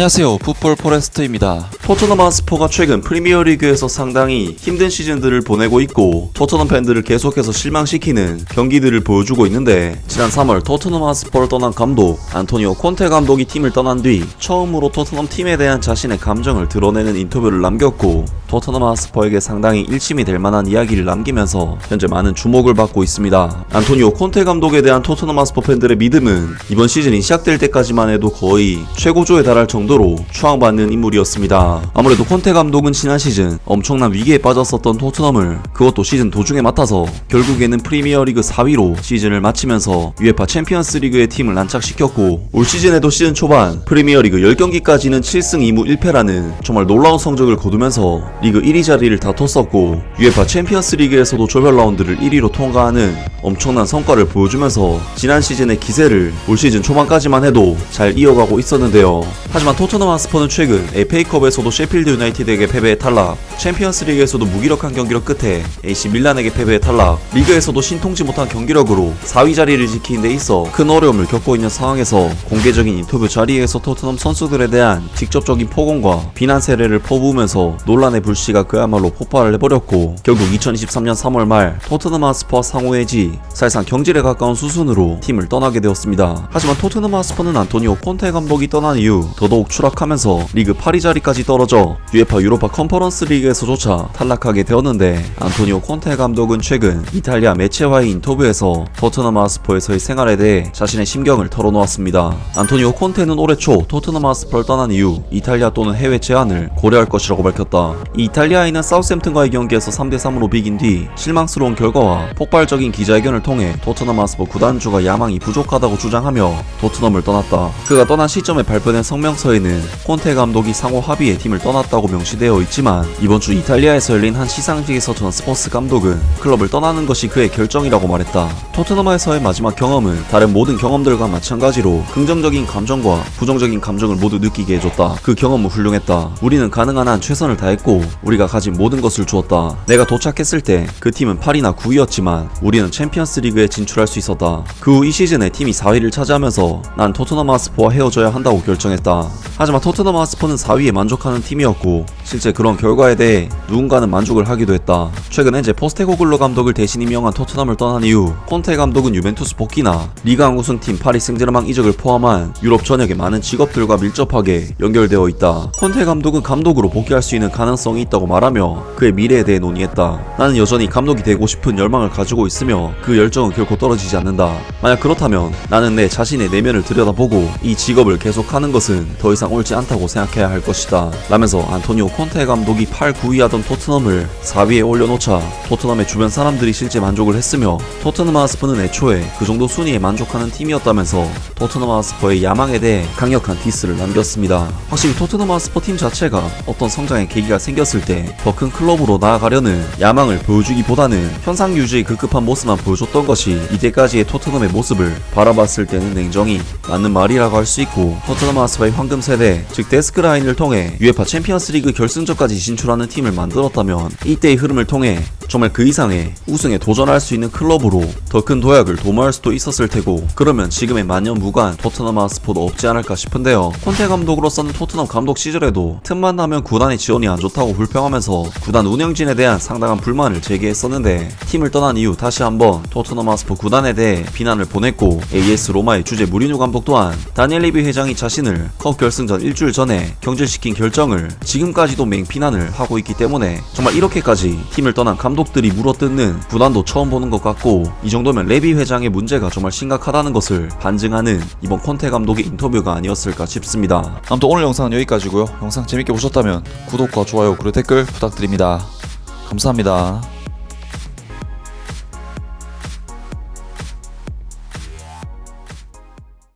안녕하세요. 풋볼 포레스트입니다. 토트넘 하스퍼가 최근 프리미어리그에서 상당히 힘든 시즌들을 보내고 있고 토트넘 팬들을 계속해서 실망시키는 경기들을 보여주고 있는데 지난 3월 토트넘 하스퍼를 떠난 감독 안토니오 콘테 감독이 팀을 떠난 뒤 처음으로 토트넘 팀에 대한 자신의 감정을 드러내는 인터뷰를 남겼고 토트넘 하스퍼에게 상당히 일심이 될 만한 이야기를 남기면서 현재 많은 주목을 받고 있습니다. 안토니오 콘테 감독에 대한 토트넘 하스퍼 팬들의 믿음은 이번 시즌이 시작될 때까지만 해도 거의 최고조에 달할 정도 로 추앙받는 인물이었습니다. 아무래도 콘테 감독은 지난 시즌 엄청난 위기에 빠졌었던 토트넘을 그것도 시즌 도중에 맡아서 결국에는 프리미어리그 4위로 시즌을 마치면서 UEFA 챔피언스 리그의 팀을 안착시켰고 올 시즌에도 시즌 초반 프리미어리그 10경기까지는 7승 2무 1패라는 정말 놀라운 성적을 거두면서 리그 1위 자리를 다퉜었고 UEFA 챔피언스 리그에서도 조별 라운드를 1위로 통과하는 엄청난 성과를 보여주면서 지난 시즌의 기세를 올 시즌 초반까지만 해도 잘 이어가고 있었는데요. 하지만 토트넘 하스퍼는 최근 FA컵에서도 셰필드 유나이티드에게 패배에 탈락, 챔피언스 리그에서도 무기력한 경기력 끝에 AC 밀란에게 패배에 탈락, 리그에서도 신통치 못한 경기력으로 4위 자리를 지키는 데 있어 큰 어려움을 겪고 있는 상황에서 공개적인 인터뷰 자리에서 토트넘 선수들에 대한 직접적인 폭언과 비난 세례를 퍼부으면서 논란의 불씨가 그야말로 폭발을 해버렸고 결국 2023년 3월 말 토트넘 하스퍼와 상호해지 사실상 경질에 가까운 수순으로 팀을 떠나게 되었습니다. 하지만 토트넘 하스퍼는 안토니오 콘테 감독이 떠난 이후 더더욱 추락하면서 리그 8위 자리까지 떨어져 UEFA 유로파 컨퍼런스 리그에서조차 탈락하게 되었는데 안토니오 콘테 감독은 최근 이탈리아 매체와의 인터뷰에서 토트넘 하스퍼에서의 생활에 대해 자신의 심경을 털어놓았습니다. 안토니오 콘테는 올해 초 토트넘 하스퍼를 떠난 이후 이탈리아 또는 해외 제안을 고려할 것이라고 밝혔다. 이 이탈리아인은 사우샘튼과의 경기에서 3대3으로 비긴 뒤 실망스러운 결과와 폭발적인 기자회견을 통해 토트넘 하스퍼 구단주가 야망이 부족하다고 주장하며 토트넘을 떠났다. 그가 떠난 시점에 발표된 성명서에 는 콘테 감독이 상호 합의에 팀을 떠났다고 명시되어 있지만 이번 주 이탈리아에서 열린 한 시상식에서 전 스퍼스 감독은 클럽을 떠나는 것이 그의 결정이라고 말했다. 토트넘에서의 마지막 경험은 다른 모든 경험들과 마찬가지로 긍정적인 감정과 부정적인 감정을 모두 느끼게 해줬다. 그 경험은 훌륭했다. 우리는 가능한 한 최선을 다했고 우리가 가진 모든 것을 주었다. 내가 도착했을 때 그 팀은 8위나 9위였지만 우리는 챔피언스 리그에 진출할 수 있었다. 그 후 이 시즌에 팀이 4위를 차지하면서 난 토트넘 하스퍼와 헤어져야 한다고 결정했다. 하지만 토트넘 하스퍼는 4위에 만족하는 팀이었고 실제 그런 결과에 대해 누군가는 만족을 하기도 했다. 최근 현재 포스테고글로 감독을 대신 임명한 토트넘을 떠난 이후 콘테 감독은 유벤투스 복귀나 리가 우승팀 파리 생제르맹 이적을 포함한 유럽 전역의 많은 직업들과 밀접하게 연결되어 있다. 콘테 감독은 감독으로 복귀할 수 있는 가능성이 있다고 말하며 그의 미래에 대해 논의했다. 나는 여전히 감독이 되고 싶은 열망을 가지고 있으며 그 열정은 결코 떨어지지 않는다. 만약 그렇다면 나는 내 자신의 내면을 들여다보고 이 직업을 계속하는 것은 더 이상 옳지 않다고 생각해야 할 것이다. 라면서 안토니오 콘테 감독이 8, 9위 하던 토트넘을 4위에 올려놓자 토트넘의 주변 사람들이 실제 만족을 했으며 토트넘 하스퍼는 애초에 그 정도 순위에 만족하는 팀이었다면서 토트넘 하스퍼의 야망에 대해 강력한 디스를 남겼습니다. 확실히 토트넘 하스퍼 팀 자체가 어떤 성장의 계기가 생겼을 때 더 큰 클럽으로 나아가려는 야망을 보여주기보다는 현상 유지의 급급한 모습만 보여줬던 것이 이때까지의 토트넘의 모습을 바라봤을 때는 냉정히 맞는 말이라고 할 수 있고 토트넘 하스퍼의 황금 세대 즉 데스크 라인을 통해 UEFA 챔피언스 리그 결승전까지 진출하는 팀을 만들었다면 이때의 흐름을 통해 정말 그 이상의 우승에 도전할 수 있는 클럽으로 더 큰 도약을 도모할 수도 있었을 테고 그러면 지금의 만년무관 토트넘 하스포도 없지 않을까 싶은데요. 콘테 감독으로서는 토트넘 감독 시절에도 틈만 나면 구단의 지원이 안 좋다고 불평하면서 구단 운영진에 대한 상당한 불만을 제기했었는데 팀을 떠난 이후 다시 한번 토트넘 하스포 구단에 대해 비난을 보냈고 AS 로마의 주제 무리뉴 감독 또한 다니엘 리비 회장이 자신을 컵 결승전 일주일 전에 경질시킨 결정을 지금까지도 맹 비난을 하고 있기 때문에 정말 이렇게까지 팀을 떠난 감독 들이 물어뜯는 구단도 처음 보는 것 같고 이 정도면 레비 회장의 문제가 정말 심각하다는 것을 반증하는 이번 콘테 감독의 인터뷰가 아니었을까 싶습니다. 아무튼 오늘 영상은 여기까지고요. 영상 재밌게 보셨다면 구독과 좋아요 그리고 댓글 부탁드립니다. 감사합니다.